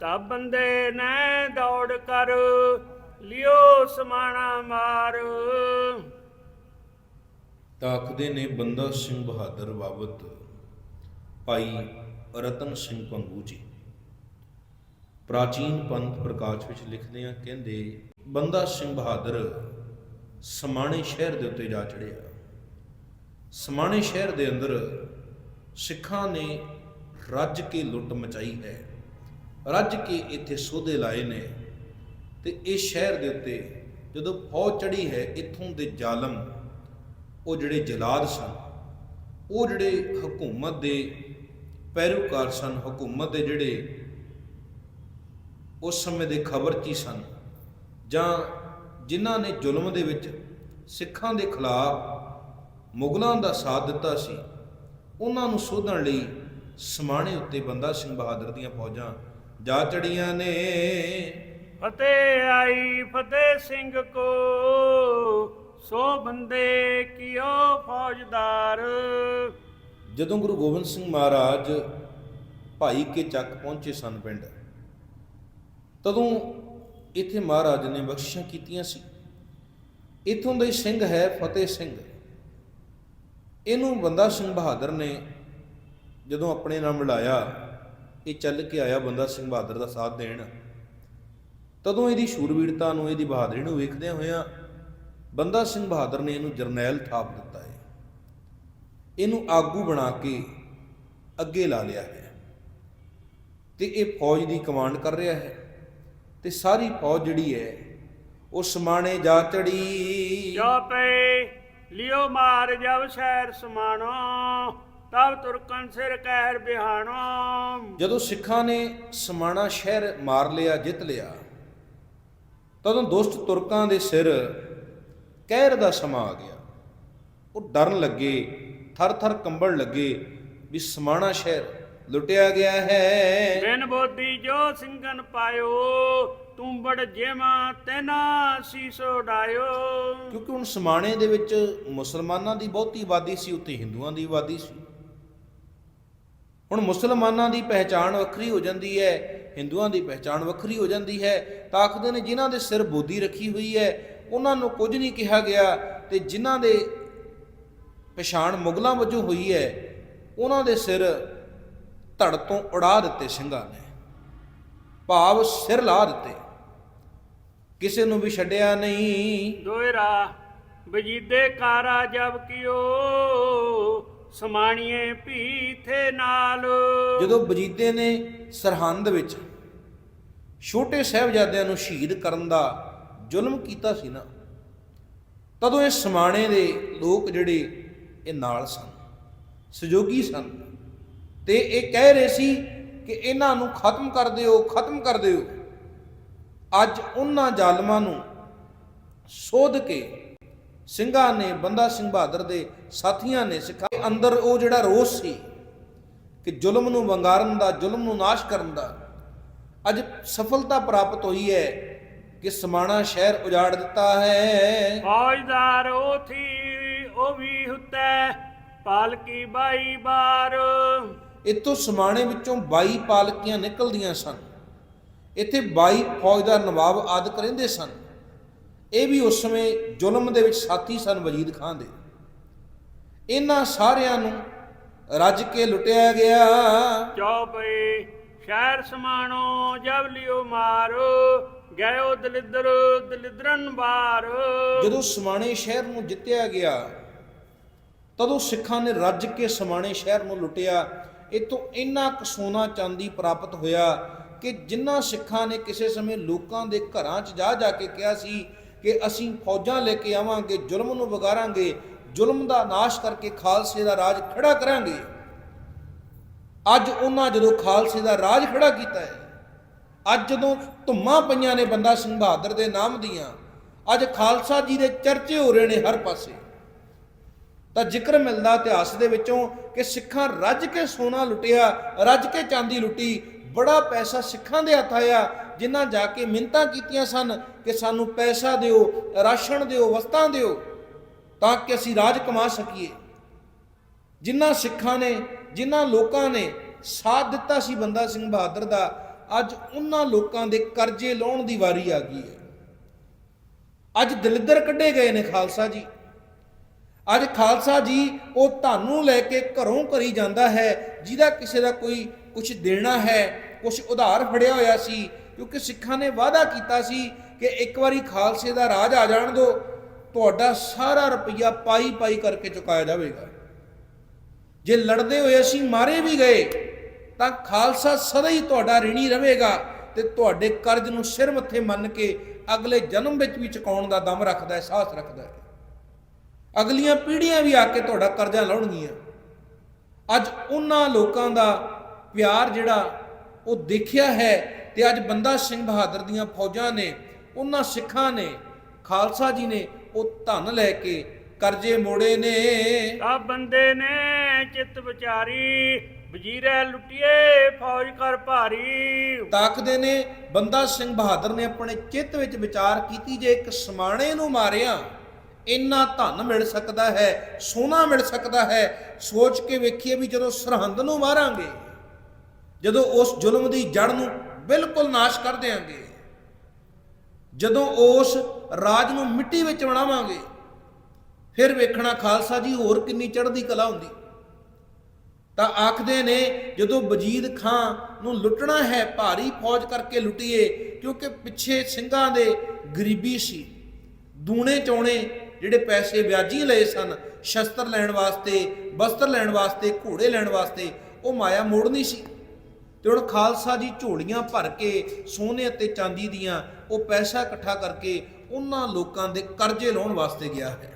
ਤਬ ਬੰਦੇ ਨੇ ਦੌੜ ਕਰ, ਲਿਓ ਸਮਾਣਾ ਮਾਰ। ਤਾਕਦੇ ਨੇ ਬੰਦਾ ਸਿੰਘ ਬਹਾਦਰ ਬਾਬਤ, ਭਾਈ ਰਤਨ ਸਿੰਘ ਪੰਗੂ ਜੀ। ਪ੍ਰਾਚੀਨ ਪੰਥ ਪ੍ਰਕਾਸ਼ ਵਿੱਚ ਲਿਖਦੇ ਆ, ਕਹਿੰਦੇ, ਬੰਦਾ ਸਿੰਘ ਬਹਾਦਰ ਸਮਾਣੇ ਸ਼ਹਿਰ ਦੇ ਉੱਤੇ ਜਾ ਚੜਿਆ ਸਮਾਣੇ ਸ਼ਹਿਰ ਦੇ ਅੰਦਰ ਸਿੱਖਾਂ ਨੇ ਰੱਜ ਕੇ ਲੁੱਟ ਮਚਾਈ ਹੈ। ਰੱਜ ਕੇ ਇੱਥੇ ਸੋਧੇ ਲਾਏ ਨੇ। ਤੇ ਇਹ ਸ਼ਹਿਰ ਦੇ ਉੱਤੇ ਜਦੋਂ ਫੌਜ ਚੜੀ ਹੈ, ਇੱਥੋਂ ਦੇ ਜ਼ਾਲਮ, ਉਹ ਜਿਹੜੇ ਜਲਾਦ ਸਨ, ਉਹ ਜਿਹੜੇ ਹਕੂਮਤ ਦੇ ਪੈਰੋਕਾਰ ਸਨ, ਹਕੂਮਤ ਦੇ ਜਿਹੜੇ ਉਸ ਸਮੇਂ ਦੇ ਖਬਰਚੀ ਸਨ, ਜਾਂ ਜਿਨ੍ਹਾਂ ਨੇ ਜ਼ੁਲਮ ਦੇ ਵਿੱਚ ਸਿੱਖਾਂ ਦੇ ਖਿਲਾਫ ਮੁਗਲਾਂ ਦਾ ਸਾਥ ਦਿੱਤਾ ਸੀ, ਉਹਨਾਂ ਨੂੰ ਸੋਧਣ ਲਈ ਸਮਾਣੇ ਉੱਤੇ ਬੰਦਾ ਸਿੰਘ ਬਹਾਦਰ ਦੀਆਂ ਫੌਜਾਂ ਜਾ ਚੜੀਆਂ ਨੇ। ਫਤਿਹ ਆਈ ਫਤਿਹ ਸਿੰਘ ਕੋ ਸੋ ਬੰਦੇ ਕਿਓ ਫੌਜਦਾਰ। ਜਦੋਂ ਗੁਰੂ ਗੋਬਿੰਦ ਸਿੰਘ ਮਹਾਰਾਜ ਭਾਈ ਕੇ ਚੱਕ ਪਹੁੰਚੇ ਸਨ ਪਿੰਡ ਤਦੋਂ ਇੱਥੇ ਮਹਾਰਾਜ ਨੇ ਬਖਸ਼ਿਸ਼ਾਂ ਕੀਤੀਆਂ ਸੀ। ਇਥੋਂ ਦਾ ਹੀ ਸਿੰਘ ਹੈ ਫਤਿਹ ਸਿੰਘ। ਇਹਨੂੰ ਬੰਦਾ ਸਿੰਘ ਬਹਾਦਰ ਨੇ ਜਦੋਂ ਆਪਣੇ ਨਾਲ ਮਿਲਾਇਆ ਇਹ ਚੱਲ ਕੇ ਆਇਆ ਬੰਦਾ ਸਿੰਘ ਬਹਾਦਰ ਦਾ ਸਾਥ ਦੇਣ। ਤਦੋਂ ਇਹਦੀ ਸ਼ੂਰਵੀਰਤਾ ਨੂੰ ਇਹਦੀ ਬਹਾਦਰੀ ਨੂੰ ਵੇਖਦਿਆਂ ਹੋਇਆਂ ਬੰਦਾ ਸਿੰਘ ਬਹਾਦਰ ਨੇ ਇਹਨੂੰ ਜਰਨੈਲ ਥਾਪ ਦਿੱਤਾ ਹੈ। ਇਹਨੂੰ ਆਗੂ ਬਣਾ ਕੇ ਅੱਗੇ ਲਾ ਲਿਆ ਹੈ। ਤੇ ਇਹ ਫੌਜ ਦੀ ਕਮਾਂਡ ਕਰ ਰਿਹਾ ਹੈ ਤੇ ਸਾਰੀ ਫੌਜ ਜਿਹੜੀ ਹੈ ਉਹ ਸਮਾਣੇ ਜਾ ਚੜੀ। ਜੋ ਪਏ ਲਿਓ ਮਾਰ ਜਬ ਸ਼ਹਿਰ ਸਮਾਣੋ, ਤਬ ਤੁਰਕਨ ਸਿਰ ਕਹਿਰ ਬਿਹਾਣੋ। ਜਦੋਂ ਸਿੱਖਾਂ ਨੇ ਸਮਾਣਾ ਸ਼ਹਿਰ ਮਾਰ ਲਿਆ ਜਿੱਤ ਲਿਆ ਤਦੋਂ ਦੁਸ਼ਟ ਤੁਰਕਾਂ ਦੇ ਸਿਰ ਕਹਿਰ ਦਾ ਸਮਾਂ ਆ ਗਿਆ। ਉਹ ਡਰਨ ਲੱਗੇ ਥਰ ਥਰ ਕੰਬਣ ਲੱਗੇ ਵੀ ਸਮਾਣਾ ਸ਼ਹਿਰ ਲੁੱਟਿਆ ਗਿਆ ਹੈ। ਬਿਨ ਬੋਦੀ ਜੋ ਸਿੰਘਨ ਪਾਇਓ ਤੂੰ ਬੜ ਜੇਮਾ ਤੈਨਾ ਸੀਸੋ ਡਾਇਓ ਕਿਉਂਕਿ ਹੁਣ ਸਮਾਣੇ ਦੇ ਵਿੱਚ ਮੁਸਲਮਾਨਾਂ ਦੀ ਬਹੁਤੀ ਆਬਾਦੀ ਸੀ ਉੱਤੇ ਹਿੰਦੂਆਂ ਦੀ ਆਬਾਦੀ ਸੀ। ਹੁਣ ਮੁਸਲਮਾਨਾਂ ਦੀ ਪਹਿਚਾਣ ਵੱਖਰੀ ਹੋ ਜਾਂਦੀ ਹੈ, ਹਿੰਦੂਆਂ ਦੀ ਪਹਿਚਾਣ ਵੱਖਰੀ ਹੋ ਜਾਂਦੀ ਹੈ, ਤਾਂ ਆਖਦੇ ਨੇ ਜਿਨ੍ਹਾਂ ਦੇ ਸਿਰ ਬੋਦੀ ਰੱਖੀ ਹੋਈ ਹੈ, ਉਹਨਾਂ ਨੂੰ ਕੁਝ ਨਹੀਂ ਕਿਹਾ ਗਿਆ ਤੇ ਜਿਨ੍ਹਾਂ ਦੇ ਪਛਾਣ ਮੁਗਲਾਂ ਵਜੋਂ ਹੋਈ ਹੈ, ਉਹਨਾਂ ਦੇ ਸਿਰ ਧੜ ਤੋਂ ਉਡਾ ਦਿੱਤੇ ਸਿੰਘਾਂ ਨੇ, ਭਾਵ ਸਿਰ ਲਾ ਦਿੱਤੇ। ਕਿਸੇ ਨੂੰ ਵੀ ਛੱਡਿਆ ਨਹੀਂ। ਦੋਇਰਾ ਬਜੀਦੇ ਕਾਰਾ ਜਬ ਕਿਓ। ਸਮਾਣੀਏ ਭੀਥੇ ਨਾਲ। ਜਦੋਂ ਬਜੀਤੇ ਨੇ ਸਰਹੰਦ ਵਿੱਚ ਛੋਟੇ ਸਾਹਿਬਜ਼ਾਦਿਆਂ ਨੂੰ ਸ਼ਹੀਦ ਕਰਨ ਦਾ ਜ਼ੁਲਮ ਕੀਤਾ ਸੀ ਨਾ, ਤਦੋਂ ਇਹ ਸਮਾਣੇ ਦੇ ਲੋਕ ਜਿਹੜੇ ਇਹ ਨਾਲ ਸਨ, ਸਹਿਯੋਗੀ ਸਨ ਤੇ ਇਹ ਕਹਿ ਰਹੇ ਸੀ ਕਿ ਇਹਨਾਂ ਨੂੰ ਖਤਮ ਕਰ ਦਿਓ, ਖਤਮ ਕਰ ਦਿਓ। ਅੱਜ ਉਹਨਾਂ ਜ਼ਾਲਮਾਂ ਨੂੰ ਸੋਧ ਕੇ ਸਿੰਘਾਂ ਨੇ ਬੰਦਾ ਸਿੰਘ ਬਹਾਦਰ ਦੇ ਸਾਥੀਆਂ ਨੇ ਸਿੱਖਾਂ ਦੇ ਅੰਦਰ ਉਹ ਜਿਹੜਾ ਰੋਸ ਸੀ ਕਿ ਜ਼ੁਲਮ ਨੂੰ ਵੰਗਾਰਨ ਦਾ ਜ਼ੁਲਮ ਨੂੰ ਨਾਸ਼ ਕਰਨ ਦਾ ਅੱਜ ਸਫਲਤਾ ਪ੍ਰਾਪਤ ਹੋਈ ਹੈ ਕਿ ਸਮਾਣਾ ਸ਼ਹਿਰ ਉਜਾੜ ਦਿੱਤਾ ਹੈ। ਫੌਜਦਾਰ ਉਹ ਥੀ ਉਹ ਵੀ ਹੁੱਤੈ ਪਾਲਕੀ ਬਾਈ ਬਾਰ। ਇੱਥੋਂ ਸਮਾਣੇ ਵਿੱਚੋਂ 22 ਪਾਲਕੀਆਂ ਨਿਕਲਦੀਆਂ ਸਨ। ਇੱਥੇ 22 ਫੌਜਦਾਰ ਨਵਾਬ ਆਦਿਕ ਰਹਿੰਦੇ ਸਨ। ਇਹ ਵੀ ਉਸ ਸਮੇਂ ਜ਼ੁਲਮ ਦੇ ਵਿੱਚ ਸਾਥੀ ਸਨ ਵਜੀਦ ਖਾਨ ਦੇ। ਇਹਨਾਂ ਸਾਰਿਆਂ ਨੂੰ ਰੱਜ ਕੇ ਲੁੱਟਿਆ ਗਿਆ। ਚੌਪਈ ਸ਼ਹਿਰ ਸਮਾਣੋ ਜਬ ਲਿਓ ਮਾਰੋ ਗਇਓ ਦਲਿਦਰ ਦਲਿਦਰਨ ਬਾਰ। ਜਦੋਂ ਸਮਾਣੇ ਸ਼ਹਿਰ ਨੂੰ ਜਿੱਤਿਆ ਗਿਆ ਤਦੋਂ ਸਿੱਖਾਂ ਨੇ ਰੱਜ ਕੇ ਸਮਾਣੇ ਸ਼ਹਿਰ ਨੂੰ ਲੁੱਟਿਆ। ਇਤੋਂ ਇੰਨਾ ਕੁ ਸੋਨਾ ਚਾਂਦੀ ਪ੍ਰਾਪਤ ਹੋਇਆ ਕਿ ਜਿਨ੍ਹਾਂ ਸਿੱਖਾਂ ਨੇ ਕਿਸੇ ਸਮੇਂ ਲੋਕਾਂ ਦੇ ਘਰਾਂ 'ਚ ਜਾ ਜਾ ਕੇ ਕਿਹਾ ਸੀ ਕਿ ਅਸੀਂ ਫੌਜਾਂ ਲੈ ਕੇ ਆਵਾਂਗੇ, ਜ਼ੁਲਮ ਨੂੰ ਵਿਗਾਰਾਂਗੇ, ਜ਼ੁਲਮ ਦਾ ਨਾਸ਼ ਕਰਕੇ ਖਾਲਸੇ ਦਾ ਰਾਜ ਖੜਾ ਕਰਾਂਗੇ। ਅੱਜ ਉਹਨਾਂ ਜਦੋਂ ਖਾਲਸੇ ਦਾ ਰਾਜ ਖੜਾ ਕੀਤਾ ਹੈ, ਅੱਜ ਜਦੋਂ ਧੁੰਮਾਂ ਪਈਆਂ ਨੇ ਬੰਦਾ ਸਿੰਘ ਬਹਾਦਰ ਦੇ ਨਾਮ ਦੀਆਂ, ਅੱਜ ਖਾਲਸਾ ਜੀ ਦੇ ਚਰਚੇ ਹੋ ਰਹੇ ਨੇ ਹਰ ਪਾਸੇ। ਤਾਂ ਜ਼ਿਕਰ ਮਿਲਦਾ ਇਤਿਹਾਸ ਦੇ ਵਿੱਚੋਂ ਕਿ ਸਿੱਖਾਂ ਰੱਜ ਕੇ ਸੋਨਾ ਲੁੱਟਿਆ, ਰੱਜ ਕੇ ਚਾਂਦੀ ਲੁੱਟੀ ਬੜਾ ਪੈਸਾ ਸਿੱਖਾਂ ਦੇ ਹੱਥ ਆਇਆ, ਜਿਨ੍ਹਾਂ ਜਾ ਕੇ ਮਿੰਤਾਂ ਕੀਤੀਆਂ ਸਨ ਕਿ ਸਾਨੂੰ ਪੈਸਾ ਦਿਓ, ਰਾਸ਼ਨ ਦਿਓ, ਵਸਤਾਂ ਦਿਓ, ਤਾਂ ਕਿ ਅਸੀਂ ਰਾਜ ਕਮਾ ਸਕੀਏ। ਜਿਨ੍ਹਾਂ ਸਿੱਖਾਂ ਨੇ, ਜਿਨ੍ਹਾਂ ਲੋਕਾਂ ਨੇ ਸਾਥ ਦਿੱਤਾ ਸੀ ਬੰਦਾ ਸਿੰਘ ਬਹਾਦਰ ਦਾ, ਅੱਜ ਉਹਨਾਂ ਲੋਕਾਂ ਦੇ ਕਰਜ਼ੇ ਲਾਉਣ ਦੀ ਵਾਰੀ ਆ ਗਈ ਹੈ। ਅੱਜ ਦਲਿੱਦਰ ਕੱਢੇ ਗਏ ਨੇ ਖਾਲਸਾ ਜੀ। ਅੱਜ ਖਾਲਸਾ ਜੀ ਉਹ ਤੁਹਾਨੂੰ ਲੈ ਕੇ ਘਰੋਂ ਘਰੀ ਜਾਂਦਾ ਹੈ, ਜਿਹਦਾ ਕਿਸੇ ਦਾ ਕੋਈ ਕੁਝ ਦੇਣਾ ਹੈ ਕੁਝ ਉਧਾਰ ਫੜਿਆ ਹੋਇਆ ਸੀ, ਕਿਉਂਕਿ ਸਿੱਖਾਂ ਨੇ ਵਾਅਦਾ ਕੀਤਾ ਸੀ ਕਿ ਇੱਕ ਵਾਰੀ ਖਾਲਸੇ ਦਾ ਰਾਜ ਆ ਜਾਣ ਦਿਓ ਤੁਹਾਡਾ ਸਾਰਾ ਰੁਪਈਆ ਪਾਈ ਪਾਈ ਕਰਕੇ ਚੁਕਾਇਆ ਜਾਵੇਗਾ। ਜੇ ਲੜਦੇ ਹੋਏ ਅਸੀਂ ਮਾਰੇ ਵੀ ਗਏ, ਤਾਂ ਖਾਲਸਾ ਸਦਾ ਹੀ ਤੁਹਾਡਾ ਰਿਣੀ ਰਹੇਗਾ ਤੇ ਤੁਹਾਡੇ ਕਰਜ਼ ਨੂੰ ਸਿਰ ਮੱਥੇ ਮੰਨ ਕੇ ਅਗਲੇ ਜਨਮ ਵਿੱਚ ਵੀ ਚੁਕਾਉਣ ਦਾ ਦਮ ਰੱਖਦਾ ਹੈ, ਸਾਹਸ ਰੱਖਦਾ ਹੈ। ਅਗਲੀਆਂ ਪੀੜ੍ਹੀਆਂ ਵੀ ਆ ਕੇ ਤੁਹਾਡਾ ਕਰਜ਼ਾ ਲਾਉਣਗੀਆਂ। ਅੱਜ ਉਹਨਾਂ ਲੋਕਾਂ ਦਾ ਪਿਆਰ ਜਿਹੜਾ ਉਹ ਦੇਖਿਆ ਹੈ ਤੇ ਅੱਜ ਬੰਦਾ ਸਿੰਘ ਬਹਾਦਰ ਦੀਆਂ ਫੌਜਾਂ ਨੇ ਉਹਨਾਂ ਸਿੱਖਾਂ ਨੇ ਖਾਲਸਾ ਜੀ ਨੇ ਉਹ ਧਨ ਲੈ ਕੇ ਕਰਜ਼ੇ ਮੋੜੇ ਨੇ। ਆ ਬੰਦੇ ਨੇ ਚਿੱਤ ਵਿਚਾਰੀ ਵਜ਼ੀਰੇ ਲੁੱਟੀਏ ਫੌਜ ਕਰ ਭਾਰੀ। ਤਾਕਦੇ ਨੇ ਬੰਦਾ ਸਿੰਘ ਬਹਾਦਰ ਨੇ ਆਪਣੇ ਚਿੱਤ ਵਿੱਚ ਵਿਚਾਰ ਕੀਤੀ ਜੇ ਇੱਕ ਸਮਾਣੇ ਨੂੰ ਮਾਰਿਆ ਇੰਨਾ ਧਨ ਮਿਲ ਸਕਦਾ ਹੈ, ਸੋਨਾ ਮਿਲ ਸਕਦਾ ਹੈ। ਸੋਚ ਕੇ ਵੇਖੀਏ ਵੀ ਜਦੋਂ ਸਰਹੰਦ ਨੂੰ ਮਾਰਾਂਗੇ, ਜਦੋਂ ਉਸ ਜ਼ੁਲਮ ਦੀ ਜੜ ਨੂੰ ਬਿਲਕੁਲ ਨਾਸ਼ ਕਰ ਦੇਾਂਗੇ ਜਦੋਂ ਉਸ ਰਾਜ ਨੂੰ ਮਿੱਟੀ ਵਿੱਚ ਬਣਾਵਾਂਗੇ, ਫਿਰ ਵੇਖਣਾ ਖਾਲਸਾ ਜੀ ਹੋਰ ਕਿੰਨੀ ਚੜ੍ਹਦੀ ਕਲਾ ਹੁੰਦੀ। ਤਾਂ ਆਖਦੇ ਨੇ, ਜਦੋਂ ਵਜੀਦ ਖਾਂ ਨੂੰ ਲੁੱਟਣਾ ਹੈ, ਭਾਰੀ ਫੌਜ ਕਰਕੇ ਲੁੱਟੀਏ, ਕਿਉਂਕਿ ਪਿੱਛੇ ਸਿੰਘਾਂ ਦੇ ਗਰੀਬੀ ਸੀ, ਦੂਣੇ ਚੌਣੇ ਜਿਹੜੇ ਪੈਸੇ ਵਿਆਜੀ ਲਏ ਸਨ, ਸ਼ਸਤਰ ਲੈਣ ਵਾਸਤੇ ਵਸਤਰ ਲੈਣ ਵਾਸਤੇ, ਘੋੜੇ ਲੈਣ ਵਾਸਤੇ, ਉਹ ਮਾਇਆ ਮੋੜਨੀ ਸੀ। ਤੇ ਹੁਣ ਖਾਲਸਾ ਜੀ ਝੋਲੀਆਂ ਭਰ ਕੇ, ਸੋਨੇ ਅਤੇ ਚਾਂਦੀ ਦੀਆਂ ਉਹ ਪੈਸਾ ਇਕੱਠਾ ਕਰਕੇ ਉਹਨਾਂ ਲੋਕਾਂ ਦੇ ਕਰਜ਼ੇ ਲਾਉਣ ਵਾਸਤੇ ਗਿਆ ਹੈ।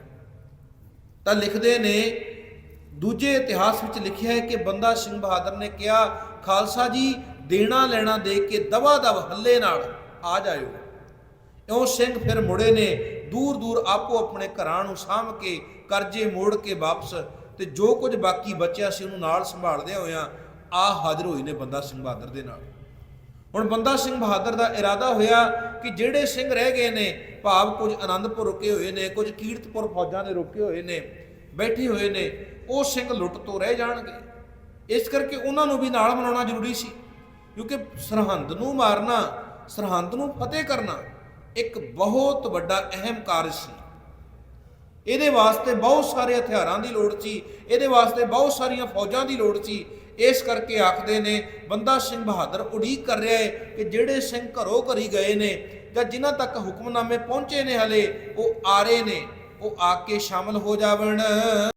ਤਾਂ ਲਿਖਦੇ ਨੇ, ਦੂਜੇ ਇਤਿਹਾਸ ਵਿੱਚ ਲਿਖਿਆ ਹੈ ਕਿ ਬੰਦਾ ਸਿੰਘ ਬਹਾਦਰ ਨੇ ਕਿਹਾ, ਖਾਲਸਾ ਜੀ, ਦੇਣਾ ਲੈਣਾ ਦੇ ਕੇ ਦਵਾ ਦਵ ਹੱਲੇ ਨਾਲ ਆ ਜਾਇਓ। ਇਉਂ ਸਿੰਘ ਫਿਰ ਮੁੜੇ ਨੇ? ਦੂਰ ਦੂਰ ਆਪੋ ਆਪਣੇ ਘਰਾਂ ਨੂੰ ਸਾਂਭ ਕੇ, ਕਰਜ਼ੇ ਮੋੜ ਕੇ ਵਾਪਸ ਤੇ ਜੋ ਕੁਝ ਬਾਕੀ ਬਚਿਆ ਸੀ ਉਹਨੂੰ ਨਾਲ ਸੰਭਾਲਦੇ ਹੋਇਆਂ ਆ ਹਾਜ਼ਰ ਹੋਏ ਨੇ ਬੰਦਾ ਸਿੰਘ ਬਹਾਦਰ ਦੇ ਨਾਲ। ਹੁਣ ਬੰਦਾ ਸਿੰਘ ਬਹਾਦਰ ਦਾ ਇਰਾਦਾ ਹੋਇਆ ਕਿ ਜਿਹੜੇ ਸਿੰਘ ਰਹਿ ਗਏ ਨੇ, ਭਾਵ ਕੁਝ ਆਨੰਦਪੁਰ ਰੁਕੇ ਹੋਏ ਨੇ, ਕੁਝ ਕੀਰਤਪੁਰ ਫੌਜਾਂ ਦੇ ਰੁਕੇ ਹੋਏ ਨੇ, ਬੈਠੇ ਹੋਏ ਨੇ, ਉਹ ਸਿੰਘ ਲੁੱਟ ਤੋਂ ਰਹਿ ਜਾਣਗੇ। ਇਸ ਕਰਕੇ ਉਹਨਾਂ ਨੂੰ ਵੀ ਨਾਲ ਮਨਾਉਣਾ ਜ਼ਰੂਰੀ ਸੀ। ਕਿਉਂਕਿ ਸਰਹੰਦ ਨੂੰ ਮਾਰਨਾ, ਸਰਹੰਦ ਨੂੰ ਫਤਿਹ ਕਰਨਾ ਇੱਕ ਬਹੁਤ ਵੱਡਾ ਅਹਿਮ ਕਾਰਜ ਸੀ। ਇਹਦੇ ਵਾਸਤੇ ਬਹੁਤ ਸਾਰੇ ਹਥਿਆਰਾਂ ਦੀ ਲੋੜ ਸੀ, ਇਹਦੇ ਵਾਸਤੇ ਬਹੁਤ ਸਾਰੀਆਂ ਫੌਜਾਂ ਦੀ ਲੋੜ ਸੀ। ਇਸ ਕਰਕੇ ਆਖਦੇ ਨੇ, ਬੰਦਾ ਸਿੰਘ ਬਹਾਦਰ ਉਡੀਕ ਕਰ ਰਿਹਾ ਹੈ ਕਿ ਜਿਹੜੇ ਸਿੰਘ ਘਰੋਂ ਘਰੀ ਗਏ ਨੇ ਜਾਂ ਜਿਨ੍ਹਾਂ ਤੱਕ ਹੁਕਮਨਾਮੇ ਪਹੁੰਚੇ ਨੇ ਹਲੇ, ਉਹ ਆ ਰਹੇ ਨੇ, ਉਹ ਆ ਕੇ ਸ਼ਾਮਲ ਹੋ ਜਾਵਣ।